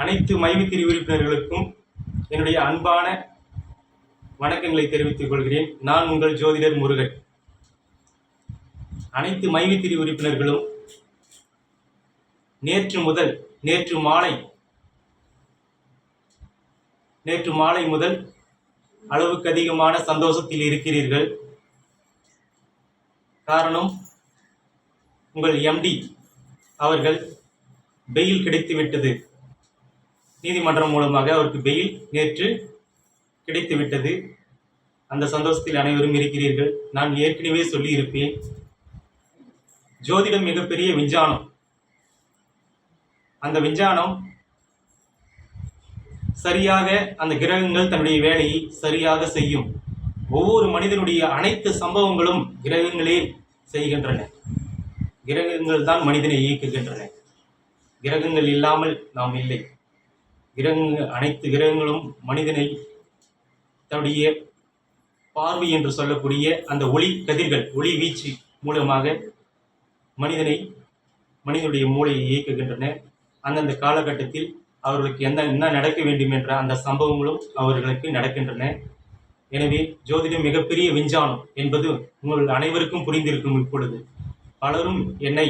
அனைத்து மைவித்திரி உறுப்பினர்களுக்கும் என்னுடைய அன்பான வணக்கங்களை தெரிவித்துக் கொள்கிறேன். நான் உங்கள் ஜோதிடர் முருகன். அனைத்து மைவித்திரி உறுப்பினர்களும் நேற்று முதல் நேற்று மாலை நேற்று மாலை முதல் அளவுக்கு அதிகமான சந்தோஷத்தில் இருக்கிறீர்கள். காரணம் உங்கள் எம்டி அவர்கள் பெயில் கிடைத்துவிட்டது. நீதிமன்றம் மூலமாக அவருக்கு பெயில் நேற்று கிடைத்துவிட்டது. அந்த சந்தோஷத்தில் அனைவரும் இருக்கிறீர்கள். நான் ஏற்கனவே சொல்லியிருப்பேன். ஜோதிடம் மிகப்பெரிய விஞ்ஞானம். அந்த விஞ்ஞானம் சரியாக அந்த கிரகங்கள் தன்னுடைய வேலையை சரியாக செய்யும். ஒவ்வொரு மனிதனுடைய அனைத்து சம்பவங்களும் கிரகங்களே செய்கின்றன. கிரகங்கள் தான் மனிதனை இயக்குகின்றன. கிரகங்கள் இல்லாமல் நாம் இல்லை. கிரகங்கள் அனைத்து கிரகங்களும் மனிதனை தன்னுடைய பார்வை என்று சொல்லக்கூடிய அந்த ஒளி கதிர்கள் ஒளி வீச்சு மூலமாக மனிதனை மனிதனுடைய மூளையை இயக்குகின்றன. அந்தந்த காலகட்டத்தில் அவர்களுக்கு என்ன என்ன நடக்க வேண்டும் என்ற அந்த சம்பவங்களும் அவர்களுக்கு நடக்கின்றன. எனவே ஜோதிடம் மிகப்பெரிய விஞ்ஞானம் என்பது உங்கள் அனைவருக்கும் புரிந்திருக்கும் இப்பொழுது. பலரும் என்னை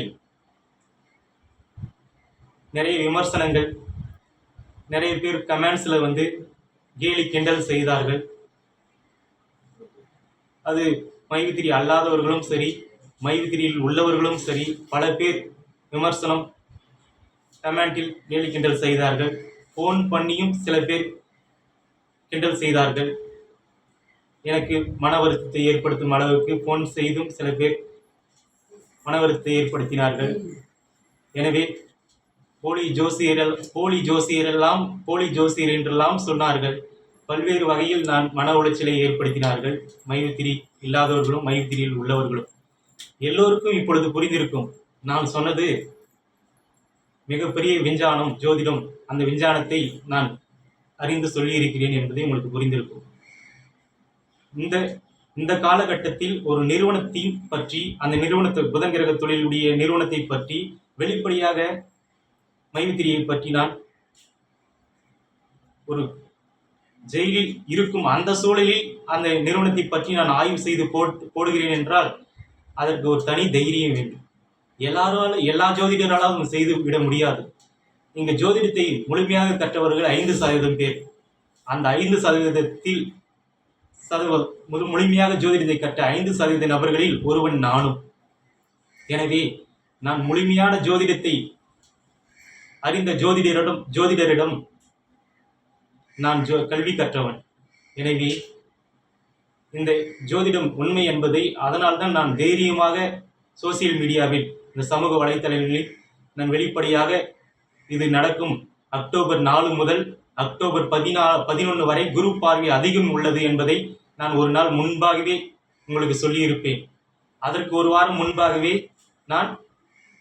நிறைய விமர்சனங்கள் நிறைய பேர் கமெண்ட்ஸில் வந்து கேலி கிண்டல் செய்தார்கள். அது மைவித்திரி அல்லாதவர்களும் சரி மைவித்திரியில் உள்ளவர்களும் சரி பல பேர் விமர்சனம் கமெண்டில் கேலி கிண்டல் செய்தார்கள். ஃபோன் பண்ணியும் சில பேர் கிண்டல் செய்தார்கள். எனக்கு மன வருத்தத்தை ஏற்படுத்தும் அளவுக்கு ஃபோன் செய்தும் சில பேர் மன வருத்தத்தை ஏற்படுத்தினார்கள். எனவே போலி ஜோசியர் போலி ஜோசியரெல்லாம் போலி ஜோசியர் என்றெல்லாம் சொன்னார்கள். பல்வேறு வகையில் நான் மன உளைச்சலை ஏற்படுத்தினார்கள். மயுத்திரி இல்லாதவர்களும் மயுத்திரியில் உள்ளவர்களும். எல்லோருக்கும் இப்பொழுது புரிந்திருக்கும். நான் சொன்னது மிகப்பெரிய விஞ்ஞானம் ஜோதிடம் அந்த விஞ்ஞானத்தை நான் அறிந்து சொல்லியிருக்கிறேன் என்பதை உங்களுக்கு புரிந்திருக்கும். இந்த இந்த காலகட்டத்தில் ஒரு நிறுவனத்தை பற்றி அந்த நிறுவனத்தை புதன் கிரக தொழிலுடைய நிறுவனத்தை பற்றி வெளிப்படையாக மைத்திரியை பற்றி நான் ஒரு ஜெயிலில் இருக்கும் அந்த சூழலில் அந்த நிறுவனத்தை பற்றி நான் ஆய்வு செய்து போட் போடுகிறேன் என்றால் அதற்கு ஒரு தனி தைரியம் வேண்டும். எல்லாராலும் எல்லா ஜோதிடராலும் செய்து விட முடியாது. இங்கு ஜோதிடத்தை முழுமையாக கற்றவர்கள் ஐந்து சதவீதம் பேர். அந்த ஐந்து சதவீதத்தில் சதவ முழுமையாக ஜோதிடத்தை கற்ற ஐந்து சதவீத நபர்களில் ஒருவன் நானும். எனவே நான் முழுமையான ஜோதிடத்தை அறிந்த ஜோதிடரிடம் ஜோதிடரிடம் நான் ஜோ கல்வி கற்றவன். எனவே இந்த ஜோதிடம் உண்மை என்பதை அதனால்தான் நான் தைரியமாக சோசியல் மீடியாவில் இந்த சமூக வலைத்தளங்களில் நான் வெளிப்படையாக இது நடக்கும். அக்டோபர் நாலு முதல் அக்டோபர் பதினா பதினொன்று வரை குரு பார்வை அதிகம் உள்ளது என்பதை நான் ஒரு நாள் முன்பாகவே உங்களுக்கு சொல்லியிருப்பேன். அதற்கு ஒரு வாரம் முன்பாகவே நான்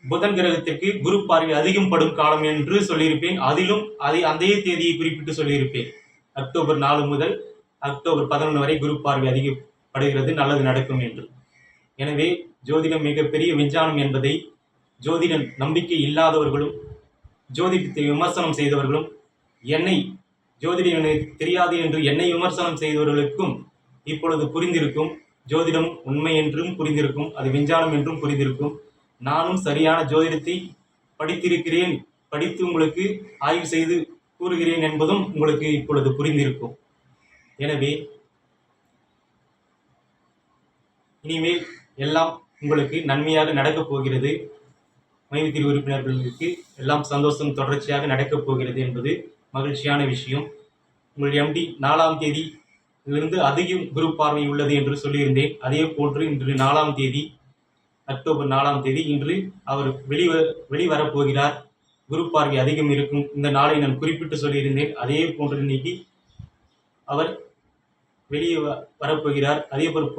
புதன் கிரகத்திற்கு குரு பார்வை அதிகம் படும் காலம் என்று சொல்லியிருப்பேன். அதிலும் அதை அதே தேதியை குறிப்பிட்டு சொல்லியிருப்பேன். அக்டோபர் நாலு முதல் அக்டோபர் பதினொன்று வரை குரு பார்வை அதிகப்படுகிறது நல்லது நடக்கும் என்று. எனவே ஜோதிடம் மிகப்பெரிய விஞ்ஞானம் என்பதை ஜோதிட நம்பிக்கை இல்லாதவர்களும் ஜோதிடத்தை விமர்சனம் செய்தவர்களும் என்னை ஜோதிடம் எனக்கு தெரியாது என்று என்னை விமர்சனம் செய்தவர்களுக்கும் இப்பொழுது புரிந்திருக்கும். ஜோதிடம் உண்மை என்றும் புரிந்திருக்கும் அது விஞ்ஞானம் என்றும் புரிந்திருக்கும். நானும் சரியான ஜோதிடத்தை படித்திருக்கிறேன் படித்து உங்களுக்கு ஆய்வு செய்து கூறுகிறேன் என்பதும் உங்களுக்கு இப்பொழுது புரிந்திருக்கும். எனவே இனிமேல் எல்லாம் உங்களுக்கு நன்மையாக நடக்கப் போகிறது. மைவித்திரி உறுப்பினர்களுக்கு எல்லாம் சந்தோஷம் தொடர்ச்சியாக நடக்கப் போகிறது என்பது மகிழ்ச்சியான விஷயம். உங்கள் எம்டி நாலாம் தேதியிலிருந்து அதிகம் குரு பார்வை உள்ளது என்று சொல்லியிருந்தேன். அதே போன்று இன்று நாலாம் தேதி அக்டோபர் நாலாம் தேதி இன்று அவர் வெளிவ வெளிவரப் போகிறார் குரு பார்வை அதிகம் இருக்கும். இந்த நாளை நான் குறிப்பிட்டு சொல்லியிருந்தேன். அதே போன்று இன்னைக்கு அவர் வெளியே வ- வரப்போகிறார். அதே போல்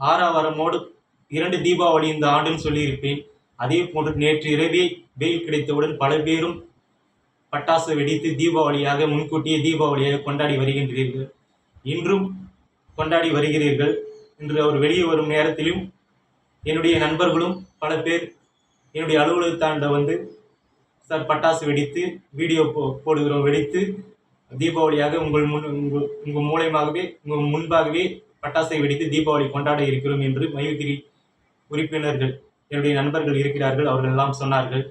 ஆறாவரமோடு இரண்டு தீபாவளி இந்த ஆண்டுன்னு சொல்லியிருப்பேன். அதே போன்று நேற்று இரவே வெயில் கிடைத்தவுடன் பல பேரும் பட்டாசு வெடித்து தீபாவளியாக முன்கூட்டியே தீபாவளியாக கொண்டாடி வருகின்றீர்கள். இன்றும் கொண்டாடி வருகிறீர்கள். இன்று அவர் வெளியே வரும் நேரத்திலும் என்னுடைய நண்பர்களும் பல பேர் என்னுடைய அலுவலகத்தாண்ட வந்து சார் பட்டாசு வெடித்து வீடியோ போ போடுகிறோம் வெடித்து தீபாவளியாக உங்கள் முன் உங்கள் உங்கள் மூலயமாகவே உங்கள் முன்பாகவே பட்டாசை வெடித்து தீபாவளி கொண்டாட இருக்கிறோம் என்று மயுகிரி உறுப்பினர்கள் என்னுடைய நண்பர்கள் இருக்கிறார்கள் அவர்கள் எல்லாம் சொன்னார்கள்.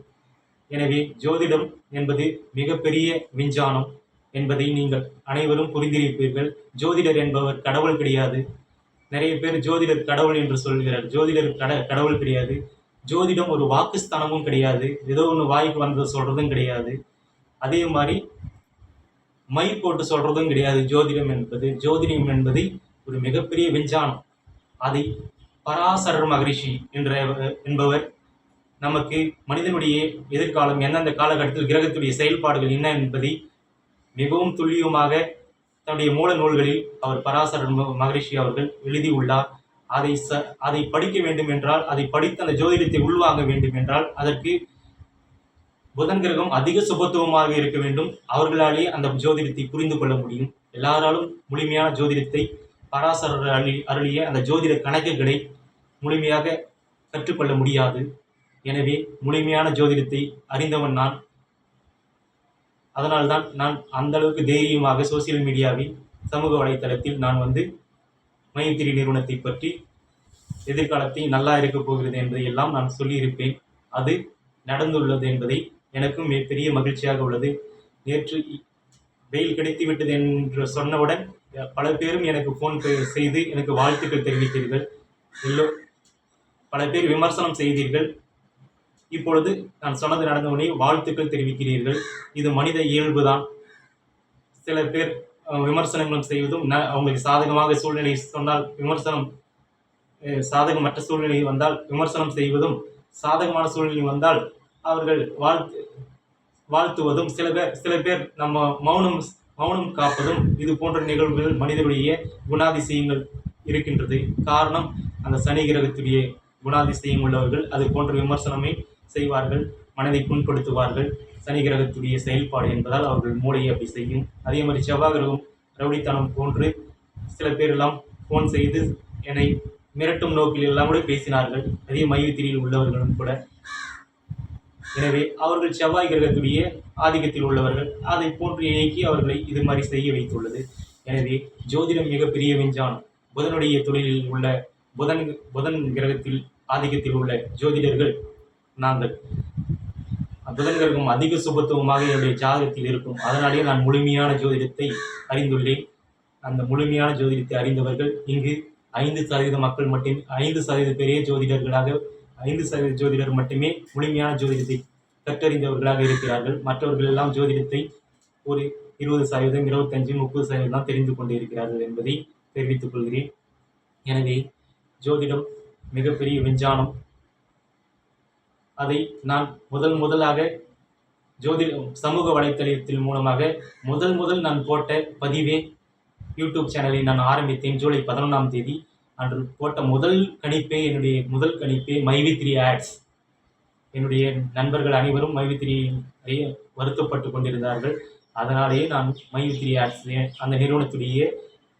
எனவே ஜோதிடம் என்பது மிகப்பெரிய விஞ்ஞானம் என்பதை நீங்கள் அனைவரும் புரிந்திருப்பீர்கள். ஜோதிடர் என்பவர் கடவுள் கிடையாது. நிறைய பேர் ஜோதிடர் கடவுள் என்று சொல்கிறார். ஜோதிடர் கட கடவுள் கிடையாது. ஜோதிடம் ஒரு வாக்குஸ்தானமும் கிடையாது. ஏதோ ஒன்று வாய்க்கு வந்தது சொல்கிறதும் கிடையாது. அதே மாதிரி மை போட்டு சொல்கிறதும் கிடையாது. ஜோதிடம் என்பது ஜோதிடம் என்பது ஒரு மிகப்பெரிய விஞ்ஞானம். அதை பராசரர் மகரிஷி என்ற என்பவர் நமக்கு மனிதனுடைய எதிர்காலம் எந்தெந்த காலகட்டத்தில் கிரகத்துடைய செயல்பாடுகள் என்ன என்பதை மிகவும் துல்லியமாக தன்னுடைய மூல நூல்களில் அவர் பராசரன் மகரிஷி அவர்கள் எழுதியுள்ளார். அதை ச அதை படிக்க வேண்டும் என்றால் அதை படித்து அந்த ஜோதிடத்தை உள்வாங்க வேண்டும் என்றால் அதற்கு புதன் கிரகம் அதிக சுபத்துவமாக இருக்க வேண்டும். அவர்களாலே அந்த ஜோதிடத்தை புரிந்து கொள்ள முடியும். எல்லாராலும் முழுமையான ஜோதிடத்தை பராசரர் அருளி அருளிய அந்த ஜோதிட கணக்குகளை முழுமையாக கற்றுக்கொள்ள முடியாது. எனவே முழுமையான ஜோதிடத்தை அறிந்தவன் நான். அதனால்தான் நான் அந்த அளவுக்கு தைரியமாக சோசியல் மீடியாவில் சமூக வலைத்தளத்தில் நான் வந்து மைத்திரி நிறுவனத்தை பற்றி எதிர்காலத்தை நல்லா இருக்க போகிறது என்பதை எல்லாம் நான் சொல்லியிருப்பேன். அது நடந்துள்ளது என்பதை எனக்கும் மிகப்பெரிய மகிழ்ச்சியாக உள்ளது. நேற்று வெயில் கிடைத்து விட்டது என்று சொன்னவுடன் பல பேரும் எனக்கு ஃபோன் செய்து எனக்கு வாழ்த்துக்கள் தெரிவித்தீர்கள். எல்லோ பல பேர் விமர்சனம் செய்தீர்கள். இப்பொழுது நான் சொன்னது நடந்தவுடனே வாழ்த்துக்கள் தெரிவிக்கிறீர்கள். இது மனித இயல்புதான். சில பேர் விமர்சனங்களும் செய்வதும் ந- அவங்களுக்கு சாதகமாக சூழ்நிலை சொன்னால் விமர்சனம் சாதகமற்ற சூழ்நிலை வந்தால் விமர்சனம் செய்வதும் சாதகமான சூழ்நிலை வந்தால் அவர்கள் வாழ்த்து வாழ்த்துவதும் சில பேர் சில பேர் நம்ம மௌனம் மௌனம் காப்பதும் இது போன்ற நிகழ்வுகள் மனிதனுடைய குணாதிசயங்கள் இருக்கின்றது. காரணம் அந்த சனி கிரகத்துடைய குணாதிசயம் உள்ளவர்கள் அது போன்ற விமர்சனமே செய்வார்கள் மனதை புண்படுத்துவார்கள். சனி கிரகத்துடைய செயல்பாடு என்பதால் அவர்கள் மூளையை அப்படி செய்யும். அதே மாதிரி செவ்வாய் கிரகம் ரவுடித்தனம் போன்று சில பேரெல்லாம் ஃபோன் செய்து என்னை மிரட்டும் நோக்கில் எல்லாம் கூட பேசினார்கள். அதே மையத்திரியில் உள்ளவர்களும் கூட. எனவே அவர்கள் செவ்வாய் கிரகத்துடைய ஆதிக்கத்தில் உள்ளவர்கள். அதை போன்று இயக்கி அவர்களை இது மாதிரி செய்ய வைத்துள்ளது. எனவே ஜோதிடம் மிகப்பெரிய விஞ்ஞானம் புதனுடைய தொழிலில் உள்ள புதன் புதன் கிரகத்தில் ஆதிக்கத்தில் உள்ள ஜோதிடர்கள் நாங்கள். புதன் அதிக சுபத்துவமாக என்னுடைய ஜாதகத்தில் இருக்கும். அதனாலேயே நான் முழுமையான ஜோதிடத்தை அறிந்துள்ளேன். அந்த முழுமையான ஜோதிடத்தை அறிந்தவர்கள் இங்கு ஐந்து சதவீத மக்கள் மட்டும் ஐந்து சதவீத பெரிய ஜோதிடர்களாக ஐந்து சதவீத ஜோதிடர் மட்டுமே முழுமையான ஜோதிடத்தை கற்றறிந்தவர்களாக இருக்கிறார்கள். மற்றவர்கள் எல்லாம் ஜோதிடத்தை ஒரு இருபது சதவீதம் இருபத்தஞ்சு முப்பது சதவீதம் தான் தெரிந்து கொண்டு இருக்கிறார்கள் என்பதை தெரிவித்துக் கொள்கிறேன். எனவே ஜோதிடம் மிகப்பெரிய விஞ்ஞானம். அதை நான் முதல் முதலாக ஜோதி சமூக வலைத்தளத்தின் மூலமாக முதல் முதல் நான் போட்ட பதிவே யூடியூப் சேனலை நான் ஆரம்பித்தேன். ஜூலை பதினொன்றாம் தேதி அன்று போட்ட முதல் கணிப்பே என்னுடைய முதல் கணிப்பே மைவி த்ரீ ஆட்ஸ். என்னுடைய நண்பர்கள் அனைவரும் மைவி த்ரீ வருத்தப்பட்டு கொண்டிருந்தார்கள். அதனாலேயே நான் மைவி த்ரீ ஆட்ஸ் அந்த நிறுவனத்துடைய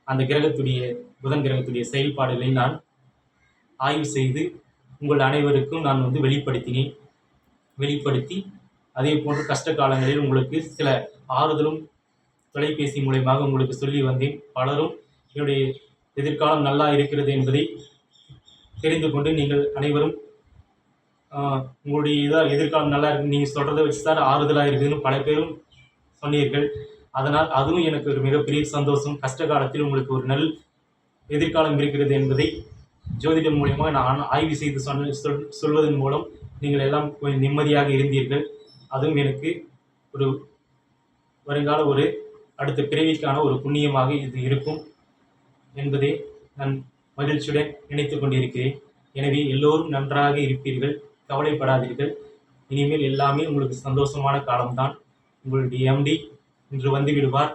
அந்த கிரகத்துடைய புதன் கிரகத்துடைய செயல்பாடுகளை நான் ஆய்வு செய்து உங்கள் அனைவருக்கும் நான் வந்து வெளிப்படுத்தினேன். வெளிப்படுத்தி அதே போன்று கஷ்ட காலங்களில் உங்களுக்கு சில ஆறுதலும் தொலைபேசி மூலயமாக உங்களுக்கு சொல்லி வந்தேன். பலரும் என்னுடைய எதிர்காலம் நல்லா இருக்கிறது என்பதை தெரிந்து கொண்டு நீங்கள் அனைவரும் உங்களுடைய இதாக எதிர்காலம் நல்லா இருக்கு நீங்கள் சொல்கிறத வச்சு தான் ஆறுதலாக இருக்குதுன்னு பல பேரும் சொன்னீர்கள். அதனால் அதுவும் எனக்கு ஒரு மிகப்பெரிய சந்தோஷம். கஷ்ட காலத்தில் உங்களுக்கு ஒரு நல் எதிர்காலம் இருக்கிறது என்பதை ஜோதிடம் மூலியமாக நான் ஆய்வு செய்து சொன்ன சொல் சொல்வதன் மூலம் நீங்கள் எல்லாம் கொஞ்சம் நிம்மதியாக இருந்தீர்கள். அதுவும் எனக்கு ஒரு வருங்கால ஒரு அடுத்த பிறவிக்கான ஒரு புண்ணியமாக இது இருக்கும் என்பதை நான் மகிழ்ச்சியுடன் நினைத்து கொண்டிருக்கிறேன். எனவே எல்லோரும் நன்றாக இருப்பீர்கள். கவலைப்படாதீர்கள். இனிமேல் எல்லாமே உங்களுக்கு சந்தோஷமான காலம்தான். உங்களுடைய எம்டி இன்று வந்து விடுவார்.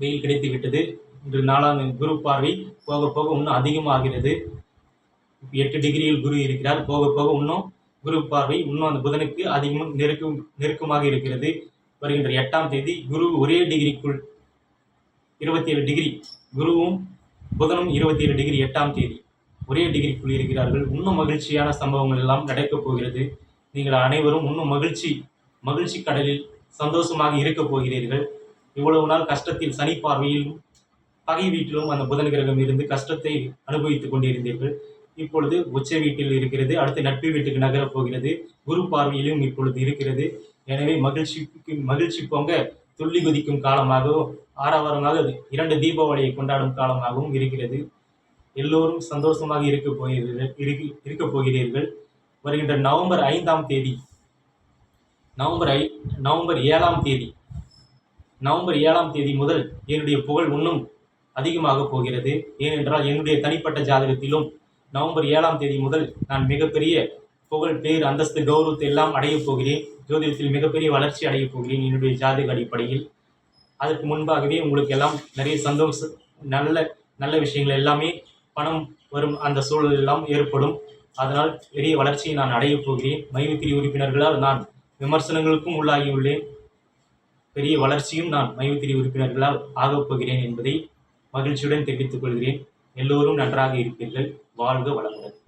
வெயில் கிடைத்து விட்டது இன்று நாலாம் குரு பார்வை போக போக இன்னும் அதிகமாகிறது. எட்டு டிகிரியில் குரு இருக்கிறார். போக போக இன்னும் குரு பார்வை இன்னும் அந்த புதனுக்கு அதிகமாக நெருக்கம் நெருக்கமாக இருக்கிறது. வருகின்ற எட்டாம் தேதி குரு ஒரே டிகிரிக்குள் இருபத்தி ஏழு டிகிரி குருவும் புதனும் இருபத்தி ஏழு டிகிரி எட்டாம் தேதி ஒரே டிகிரிக்குள் இருக்கிறார்கள். இன்னும் மகிழ்ச்சியான சம்பவங்கள் எல்லாம் நடக்கப் போகிறது. நீங்கள் அனைவரும் இன்னும் மகிழ்ச்சி மகிழ்ச்சி கடலில் சந்தோஷமாக இருக்கப் போகிறீர்கள். இவ்வளவு நாள் கஷ்டத்தில் சனி பார்வையிலும் பகை வீட்டிலும் அந்த புதன் கிரகம் இருந்து கஷ்டத்தை அனுபவித்துக் கொண்டிருந்தீர்கள். இப்பொழுது உச்ச வீட்டில் இருக்கிறது அடுத்து நட்பு வீட்டுக்கு நகரப் போகிறது குரு பார்வையிலும் இப்பொழுது இருக்கிறது. எனவே மகிழ்ச்சிக்கு மகிழ்ச்சி பொங்க துள்ளி குதிக்கும் காலமாகவும் ஆறாவாரமாக இரண்டு தீபாவளியை கொண்டாடும் காலமாகவும் இருக்கிறது. எல்லோரும் சந்தோஷமாக இருக்க போகிறீர்கள் இருக்க இருக்கப் போகிறீர்கள். வருகின்ற நவம்பர் ஐந்தாம் தேதி நவம்பர் ஐ நவம்பர் ஏழாம் தேதி நவம்பர் ஏழாம் தேதி முதல் என்னுடைய புகழ் இன்னும் அதிகமாக போகிறது. ஏனென்றால் என்னுடைய தனிப்பட்ட ஜாதகத்திலும் நவம்பர் ஏழாம் தேதி முதல் நான் மிகப்பெரிய புகழ் பேர் அந்தஸ்து கௌரவத்தை எல்லாம் அடையப் போகிறேன். ஜோதிடத்தில் மிகப்பெரிய வளர்ச்சி அடையப் போகிறேன் என்னுடைய ஜாதக அடிப்படையில். அதற்கு முன்பாகவே உங்களுக்கு எல்லாம் நிறைய சந்தோஷ நல்ல நல்ல விஷயங்கள் எல்லாமே பணம் வரும் அந்த சூழல் எல்லாம் ஏற்படும். அதனால் பெரிய வளர்ச்சியை நான் அடையப் போகிறேன். மைவித்திரி உறுப்பினர்களால் நான் விமர்சனங்களுக்கும் உள்ளாகியுள்ளேன். பெரிய வளர்ச்சியும் நான் மைவித்திரி உறுப்பினர்களால் ஆகப் போகிறேன் என்பதை மகிழ்ச்சியுடன் தெரிவித்துக் கொள்கிறேன். எல்லோரும் நன்றாக இருப்பீர்கள். வாழ்க வளமுடன்.